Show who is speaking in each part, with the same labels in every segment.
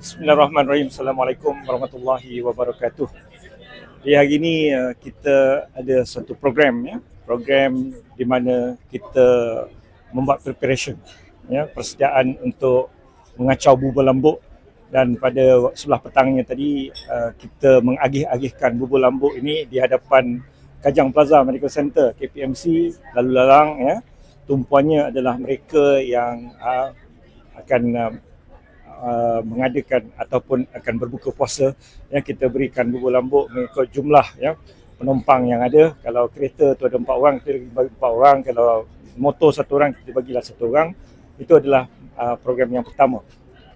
Speaker 1: Bismillahirrahmanirrahim. Assalamualaikum warahmatullahi wabarakatuh. Di hari ini uh, kita ada satu program ya, program di mana kita membuat preparation ya, persediaan untuk mengacau bubur lambuk dan pada sebelah petangnya tadi uh, kita mengagih-agihkan bubur lambuk ini di hadapan Kajang Plaza Medical Center KPMC lalu lalang ya. Tumpuannya adalah mereka yang uh, akan uh, mengadakan ataupun akan berbuka puasa yang kita berikan bubur lambuk mengikut jumlah ya penumpang yang ada. Kalau kereta tu ada empat orang kita bagi empat orang. Kalau motor satu orang kita bagilah satu orang. Itu adalah uh, program yang pertama.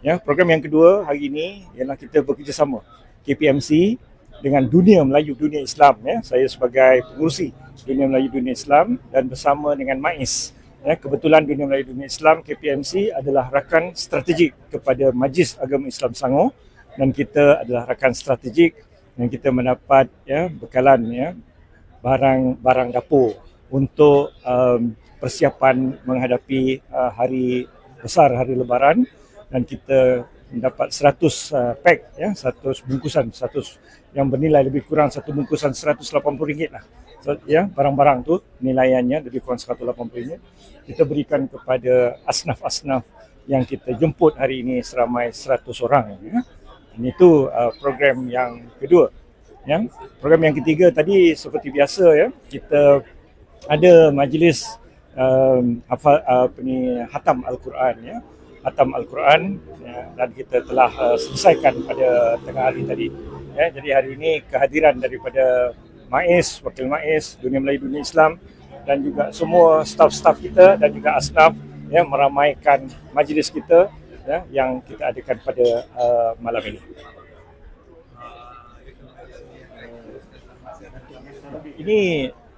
Speaker 1: Ya program yang kedua hari ini ialah kita bekerjasama KPMC dengan dunia Melayu dunia Islam ya. Saya sebagai pengurusi dunia Melayu dunia Islam dan bersama dengan MAIS Ya, kebetulan Dunia Melayu Dunia Islam KPMC adalah rakan strategik kepada Majlis Agama Islam Selangor dan kita adalah rakan strategik yang kita mendapat ya bekalan ya barang barang dapur untuk um, persiapan menghadapi uh, hari besar hari lebaran dan kita mendapat 100 uh, pack ya 100 bungkusan 100 yang bernilai lebih kurang satu bungkusan RM180 lah ya barang-barang tu nilaiannya lebih kurang RM180 kita berikan kepada asnaf-asnaf yang kita jemput hari ini seramai 100 orang ya. Ini tu uh, program yang kedua. Ya. Program yang ketiga tadi seperti biasa ya, kita ada majlis um, apa, apa ni hatam al-Quran ya. Hatam al-Quran ya, dan kita telah uh, selesaikan pada tengah hari tadi. Ya, jadi hari ini kehadiran daripada MAIS, Wakil MAIS, Dunia Melayu Dunia Islam dan juga semua staf-staf kita dan juga asnaf ya meramaikan majlis kita ya yang kita adakan pada uh, malam ini. Ini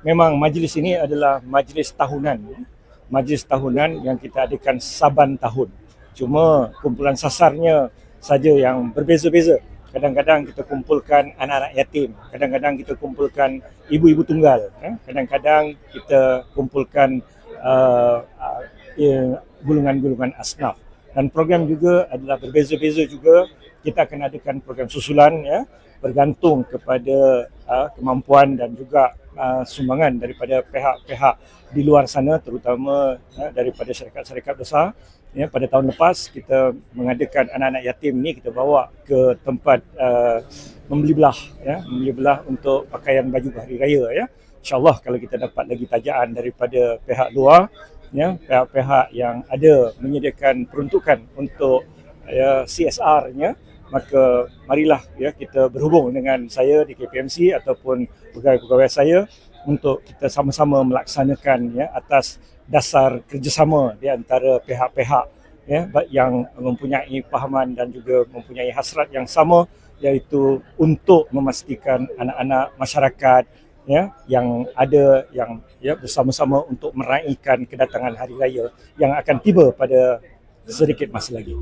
Speaker 1: memang majlis ini adalah majlis tahunan. Ya. Majlis tahunan yang kita adakan saban tahun. Cuma kumpulan sasarnya saja yang berbeza-beza kadang-kadang kita kumpulkan anak-anak yatim, kadang-kadang kita kumpulkan ibu-ibu tunggal, eh? kadang-kadang kita kumpulkan uh, uh, ya, gulungan-gulungan asnaf. Dan program juga adalah berbeza-beza juga. Kita akan adakan program susulan ya, bergantung kepada uh, kemampuan dan juga uh, sumbangan daripada pihak-pihak di luar sana terutama uh, daripada syarikat-syarikat besar. Ya pada tahun lepas kita mengadakan anak-anak yatim ni kita bawa ke tempat uh, membeli belah ya membeli belah untuk pakaian baju hari raya ya. Insyaallah kalau kita dapat lagi tajaan daripada pihak luar ya pihak-pihak yang ada menyediakan peruntukan untuk ya, CSR-nya maka marilah ya kita berhubung dengan saya di KPMC ataupun pegawai-pegawai saya untuk kita sama-sama melaksanakan ya atas dasar kerjasama di antara pihak-pihak ya yang mempunyai pahaman dan juga mempunyai hasrat yang sama iaitu untuk memastikan anak-anak masyarakat ya yang ada yang ya bersama-sama untuk meraihkan kedatangan hari raya yang akan tiba pada sedikit masa lagi.